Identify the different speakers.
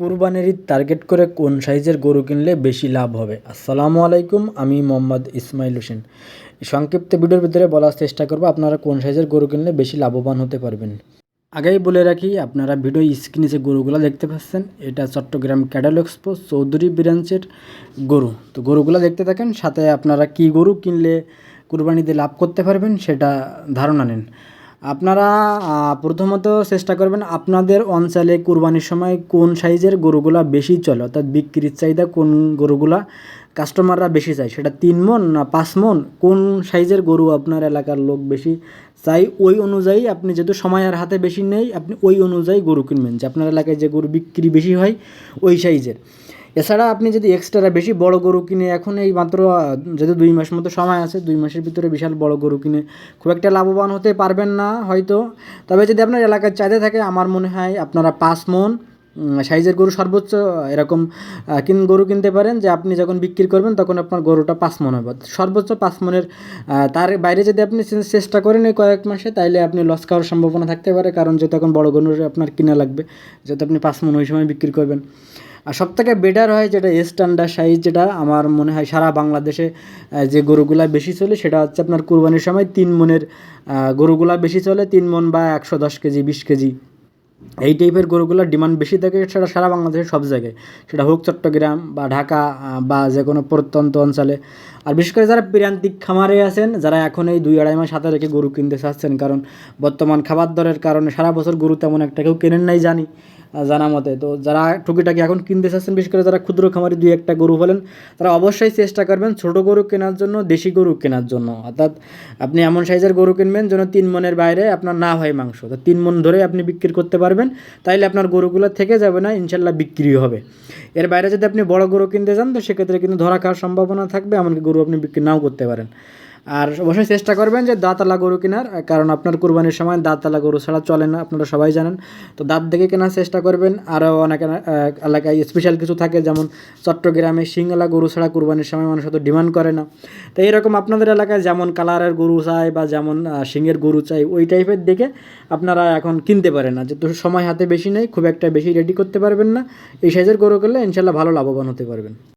Speaker 1: কুরবানির ঈদ টার্গেট করে কোন সাইজের গরু কিনলে বেশি লাভ হবে? আসসালামু আলাইকুম, আমি মোহাম্মদ ইসমাইল হোসেন। সংক্ষিপ্ত ভিডিওর ভিতরে বলার চেষ্টা করব আপনারা কোন সাইজের গরু কিনলে বেশি লাভবান হতে পারবেন। আগেই বলে রাখি, আপনারা ভিডিও স্ক্রিনে যে গরুগুলো দেখতে পাচ্ছেন, এটা চট্টগ্রাম ক্যাডাল এক্সপো চৌধুরী ব্রাঞ্চের গরু। তো গরুগুলো দেখতে থাকেন, সাথে আপনারা কি গরু কিনলে কুরবানিতে লাভ করতে পারবেন সেটা ধারণা নেন। আপনারা প্রথমত চেষ্টা করবেন আপনাদের অঞ্চলে কুরবানির সময় কোন সাইজের গরুগুলা বেশি চলে, অর্থাৎ বিক্রির চাহিদা কোন গরুগুলা কাস্টমাররা বেশি চায়, সেটা তিন মন না পাঁচ মন? কোন সাইজের গরু আপনার এলাকার লোক বেশি চাই ওই অনুযায়ী আপনি যেহেতু সময় আর হাতে বেশি নেই, আপনি ওই অনুযায়ী গরু কিনবেন, যে আপনার এলাকায় যে গরু বিক্রি বেশি হয়, ওই সাইজের। এছাড়া আপনি যদি এক্সট্রা বেশি বড় গরু কিনে, এখন এই মাত্র যেহেতু দুই মাস মতো সময় আছে, দুই মাসের ভিতরে বিশাল বড় গরু কিনে খুব একটা লাভবান হতে পারবেন না হয়তো। তবে যদি আপনার এলাকার চাইতে থাকে, আমার মনে হয় আপনারা পাঁচ মন সাইজের গরু সর্বোচ্চ এরকম কিন, গরু কিনতে পারেন, যে আপনি যখন বিক্রি করবেন, তখন আপনার গরুটা পাঁচ মন হবে। সর্বোচ্চ পাঁচ মনের তার বাইরে যদি আপনি চেষ্টা করেন এই কয়েক মাসে, তাইলে আপনি লস খাওয়ার সম্ভাবনা থাকতে পারে, কারণ যেহেতু এখন বড় গরু আপনার কিনা লাগবে, যেহেতু আপনি পাঁচ মন ওই সময় বিক্রি করবেন। আর সব থেকে বেটার হয় যেটা স্ট্যান্ডার্ড সাইজ যেটা আমার মনে হয় সারা বাংলাদেশে যে গরুগুলা বেশি চলে সেটা হচ্ছে আপনার কুরবানির সময় তিন মনের গরুগুলা বেশি চলে তিন মন বা একশো দশ কেজি, বিশ কেজি। এই টাইপের গরুগুলোর ডিমান্ড বেশি থাকে সেটা সারা বাংলাদেশের সব জায়গায়। সেটা হোক চট্টগ্রাম বা ঢাকা বা যে কোনো প্রত্যন্ত অঞ্চলে। আর বিশেষ করে যারা প্রান্তিক খামারে আছেন, যারা এখন এই দুই আড়াই মাস হাতে রেখে গরু কিনতে চাচ্ছেন, কারণ বর্তমান খাবার দরের কারণে সারা বছর গরু তেমন একটা কেউ কেনেন নাই জানি। জানা মতে। তো যারা টুকিটাকি এখন কিনতে চাচ্ছেন, বিশেষ করে যারা ক্ষুদ্র খামারি দুই একটা গরু বলেন তারা অবশ্যই চেষ্টা করবেন ছোট গরু কেনার জন্য, দেশি গরু কেনার জন্য। অর্থাৎ আপনি এমন সাইজের গরু কিনবেন যেন তিন মনের বাইরে আপনার না হয় মাংস। তো তিন মন ধরে আপনি বিক্রি করতে পারবেন, তাইলে আপনার গরুগুলো থেকে যাবে না, ইনশাল্লাহ বিক্রি হবে। এর বাইরে যদি আপনি বড় গরু কিনতে যান, তো সেক্ষেত্রে কিন্তু ধরা খাওয়ার সম্ভাবনা থাকবে, এমনকি গরু আপনি বিক্রি নাও করতে পারেন। আর অবশ্যই চেষ্টা করবেন যে দাঁতালা গরু কেনার, কারণ আপনার কুরবানির সময় দাঁতালা গরু ছাড়া চলে না, আপনারা সবাই জানেন। তো দাঁত দেখে কেনার চেষ্টা করবেন। আরও অনেক এলাকায় স্পেশাল কিছু থাকে, যেমন চট্টগ্রামে সিংলা গরু ছাড়া কুরবানির সময় মানুষ হয়তো ডিমান্ড করে না। তো এরকম আপনাদের এলাকায় যেমন কালারের গরু চাই বা যেমন শিংয়ের গরু চাই, ওই টাইপের দেখে আপনারা এখন কিনতে পারেন না। যেহেতু সময় হাতে বেশি নেই, খুব একটা বেশি রেডি করতে পারবেন না। এই সাইজের গরু করলে ইনশাল্লাহ ভালো লাভবান হতে পারবেন।